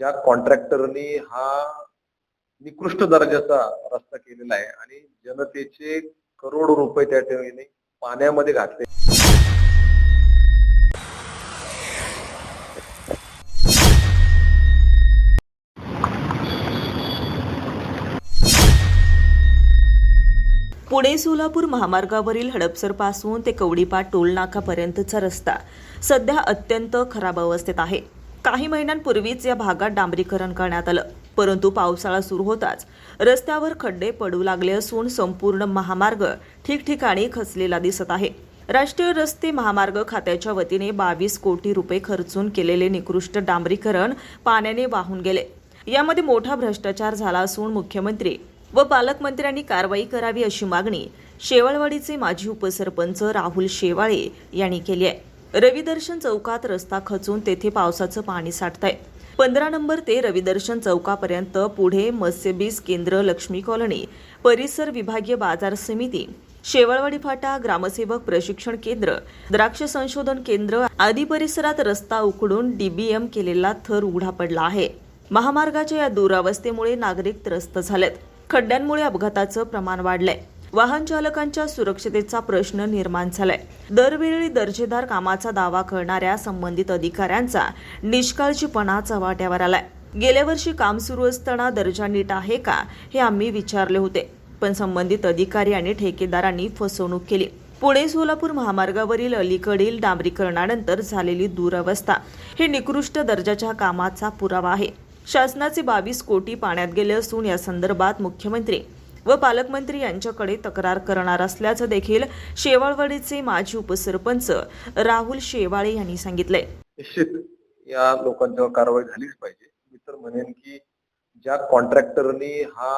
ज्या कॉन्ट्रॅक्टरनी हा निकृष्ट दर्जाचा रस्ता केलेला आहे आणि जनतेचे करोडो रुपये त्या ठिकाणी पाण्यामध्ये घातले. पुणे सोलापूर महामार्गावरील हडपसरपासून ते कवडीपा टोल नाकापर्यंतचा रस्ता सध्या अत्यंत खराब अवस्थेत आहे. काही महिन्यांपूर्वीच या भागात डांबरीकरण करण्यात आलं. परंतु पावसाळा सुरू होताच रस्त्यावर खड्डे पडू लागले असून संपूर्ण महामार्ग ठिकठिकाणी खचलेला दिसत आहे. राष्ट्रीय रस्ते महामार्ग खात्याच्या वतीने बावीस कोटी रुपये खर्चून केलेले निकृष्ट डांबरीकरण पाण्याने वाहून गेले. यामध्ये मोठा भ्रष्टाचार झाला असून मुख्यमंत्री व पालकमंत्र्यांनी कारवाई करावी अशी मागणी शेवाळवाडीचे माजी उपसरपंच राहुल शेवाळे यांनी केली आहे. रविदर्शन चौकात रस्ता खचून तेथे पावसाचं पाणी साठतंय. पंधरा नंबर ते रविदर्शन चौकापर्यंत पुढे मत्स्यबीज केंद्र लक्ष्मी कॉलनी परिसर विभागीय बाजार समिती शेवाळवाडी फाटा ग्रामसेवक प्रशिक्षण केंद्र द्राक्ष संशोधन केंद्र आदी परिसरात रस्ता उकडून डीबीएम केलेला थर उघडा पडला आहे. महामार्गाच्या या दुरावस्थेमुळे नागरिक त्रस्त झालेत. खड्ड्यांमुळे अपघाताचं प्रमाण वाढलंय. वाहन चालकांच्या सुरक्षतेचा प्रश्न निर्माण झालाय. दरवेळी दर्जेदार कामाचा दावा करणाऱ्या संबंधित अधिकाऱ्यांचा निष्काळजीपणा चव्हाट्यावर आलाय. गेल्या वर्षी काम सुरू असताना दर्जा नीट आहे का हे आम्ही विचारले होते पण संबंधित अधिकारी आणि ठेकेदारांनी फसवणूक केली. पुणे सोलापूर महामार्गावरील अलीकडील डांबरीकरणानंतर झालेली दुरावस्था हे निकृष्ट दर्जाच्या कामाचा पुरावा आहे. शासनाचे बावीस कोटी पाण्यात गेले असून या संदर्भात मुख्यमंत्री व पालकमंत्री यांच्याकडे तक्रार करणार असल्याचं देखील शेवाळवाडीचे माजी उपसरपंच राहुल शेवाळे यांनी सांगितलंय. निश्चित या लोकांच्यावर कारवाई झालीच पाहिजे. मी तर म्हणेन की ज्या कॉन्ट्रॅक्टरनी हा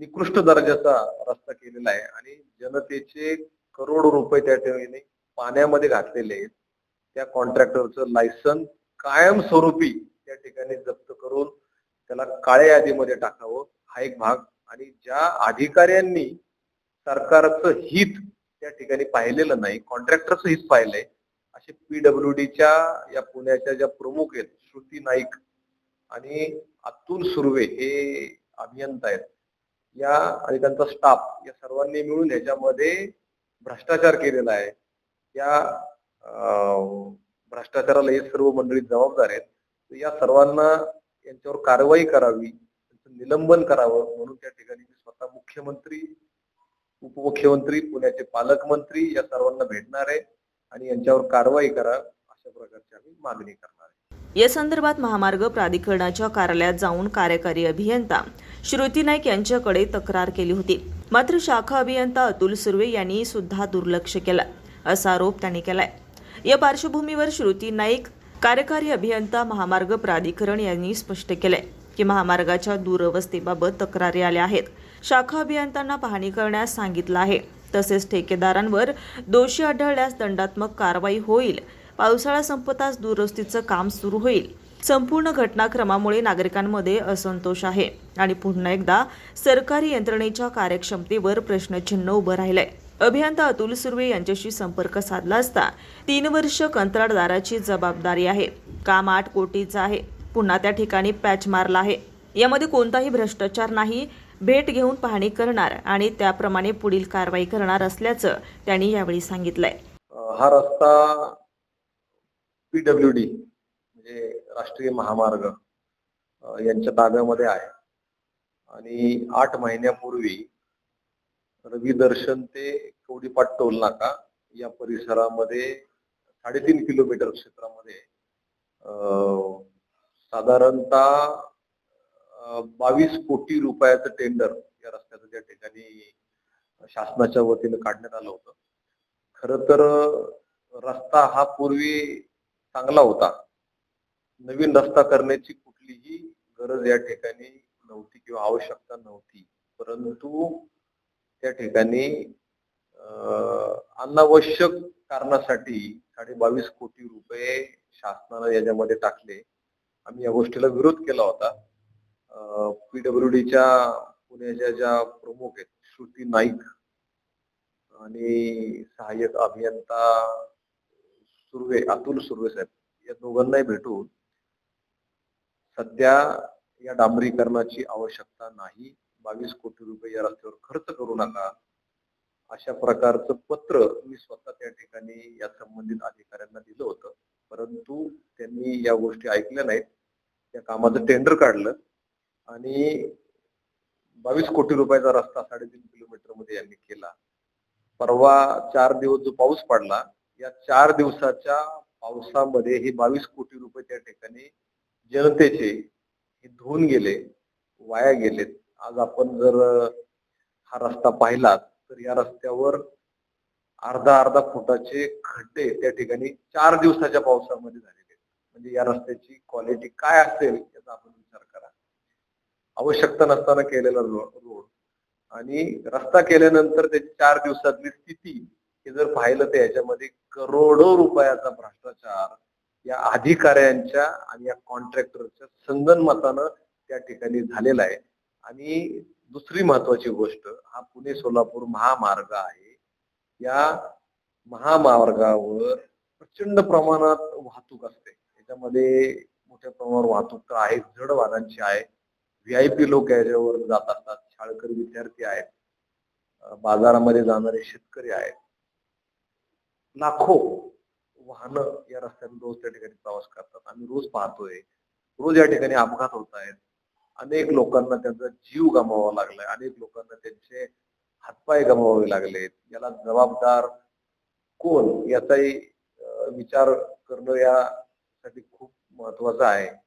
निकृष्ट दर्जाचा रस्ता केलेला आहे आणि जनतेचे करोडो रुपये त्या ठिकाणी पाण्यामध्ये घातलेले आहेत त्या कॉन्ट्रॅक्टरचं लायसन कायमस्वरूपी त्या ठिकाणी जप्त करून त्याला काळ्या यादीमध्ये टाकावं. हा एक भाग आणि ज्या अधिकाऱ्यांनी सरकारचं हित त्या ठिकाणी पाहिलेलं नाही कॉन्ट्रॅक्टरचं हित पाहिलंय असे पीडब्ल्यू डीच्या या पुण्याच्या ज्या प्रमुख आहेत श्रुती नाईक आणि अतुल सुर्वे हे अभियंता आहेत. या आणि त्यांचा स्टाफ या सर्वांनी मिळून ह्याच्यामध्ये भ्रष्टाचार केलेला आहे. या भ्रष्टाचाराला हे सर्व मंडळी जबाबदार आहेत. या सर्वांना यांच्यावर कारवाई करावी निलंबन करावं म्हणून त्या ठिकाणी मी स्वतः मुख्यमंत्री उपमुख्यमंत्री पुण्याचे पालकमंत्री या सर्वांना भेटणार आहे आणि यांच्यावर कारवाई करा अशा प्रकारची आम्ही मागणी करणार आहे. या संदर्भात महामार्ग प्राधिकरणाच्या कार्यालयात जाऊन कार्यकारी अभियंता श्रुती नाईक यांच्याकडे तक्रार केली होती. मात्र शाखा अभियंता अतुल सुर्वे यांनी सुद्धा दुर्लक्ष केलं असा आरोप त्यांनी केलाय. या पार्श्वभूमीवर श्रुती नाईक कार्यकारी अभियंता महामार्ग प्राधिकरण यांनी स्पष्ट केलंय. की महामार्गाच्या दुरवस्थेबाबत तक्रारी आल्या आहेत. शाखा अभियंत्यांना पाहणी करण्यास सांगितलं आहे. तसेच ठेकेदारांवर दोषी आढळल्यास दंडात्मक कारवाई होईल. पावसाळा संपताच दुरुस्तीचं काम सुरू होईल. संपूर्ण घटनाक्रमामुळे नागरिकांमध्ये असंतोष आहे. आणि पुन्हा एकदा सरकारी यंत्रणेच्या कार्यक्षमतेवर प्रश्नचिन्ह उभं राहिलंय. अभियंता अतुल सुर्वे यांच्याशी संपर्क साधला असता तीन वर्ष कंत्राटदाराची जबाबदारी आहे. काम आठ कोटीचं आहे. पुन्हा त्या ठिकाणी पॅच मारला आहे. यामध्ये कोणताही भ्रष्टाचार नाही भेट घेऊन पाहणी करणार आणि त्याप्रमाणे पुढील कारवाई करणार असल्याचं त्यांनी यावेळी सांगितलंय. हा रस्ता पीडब्ल्यू डी म्हणजे राष्ट्रीय महामार्ग यांच्या ताब्यामध्ये आहे. आणि आठ महिन्यापूर्वी रवी दर्शन ते कवडीपाट टोल नाका या परिसरामध्ये साडेतीन किलोमीटर क्षेत्रामध्ये साधारणतः बावीस कोटी रुपयाचं टेंडर या रस्त्याचं त्या ठिकाणी शासनाच्या वतीनं काढण्यात आलं होतं. खर तर रस्ता हा पूर्वी चांगला होता. नवीन रस्ता करण्याची कुठलीही गरज या ठिकाणी नव्हती किंवा आवश्यकता नव्हती. परंतु त्या ठिकाणी अनावश्यक कारणासाठी साडे बावीस कोटी रुपये शासनानं याच्यामध्ये टाकले. आम्ही या गोष्टीला विरोध केला होता. पीडब्ल्यू डीच्या पुण्याच्या ज्या प्रमुख आहेत श्रुती नाईक आणि सहाय्यक अभियंता सुर्वे अतुल सुर्वे साहेब या दोघांनाही भेटून सध्या या डांबरीकरणाची आवश्यकता नाही. बावीस कोटी रुपये या रस्त्यावर खर्च करू नका. अशा प्रकारचं पत्र मी स्वतः त्या ठिकाणी या संबंधित अधिकाऱ्यांना दिलं होतं. परंतु त्यांनी या गोष्टी ऐकल्या नाहीत. त्या कामाचं टेंडर काढलं. आणि बावीस कोटी रुपयाचा रस्ता साडेतीन किलोमीटरमध्ये यांनी केला. परवा चार दिवस जो पाऊस पडला या चार दिवसाच्या पावसामध्ये हे बावीस कोटी रुपये त्या ठिकाणी जनतेचे हे धुवून गेले वाया गेलेत. आज आपण जर हा रस्ता पाहिला तर या रस्त्यावर अर्धा अर्धा फुटाचे खड्डे त्या ठिकाणी चार दिवसाच्या पावसामध्ये झाले म्हणजे या रस्त्याची क्वालिटी काय असेल याचा आपण विचार करा. आवश्यकता नसताना केलेला रोड आणि रस्ता केल्यानंतर त्याची चार दिवसातली स्थिती हे जर पाहिलं तर याच्यामध्ये करोडो रुपयाचा भ्रष्टाचार या अधिकाऱ्यांच्या आणि या कॉन्ट्रॅक्टरच्या संगनमतानं त्या ठिकाणी झालेला आहे. आणि दुसरी महत्वाची गोष्ट हा पुणे सोलापूर महामार्ग आहे. या महामार्गावर प्रचंड प्रमाणात वाहतूक असते. त्याच्यामध्ये मोठ्या प्रमाणावर वाहतूक तर आहे जड वाहनांची आहे. व्हीआयपी लोक याच्यावर जात असतात शाळकरी विद्यार्थी आहेत बाजारामध्ये जाणारे शेतकरी आहेत. लाखो वाहनं या रस्त्याने रोज त्या ठिकाणी प्रवास करतात. आम्ही रोज पाहतोय रोज या ठिकाणी अपघात होत आहेत. अनेक लोकांना त्यांचा जीव गमावा लागलाय. अनेक लोकांना त्यांचे हातपाय गमावावे लागलेत. याला जबाबदार कोण? याचाही विचार करणं या 我多在。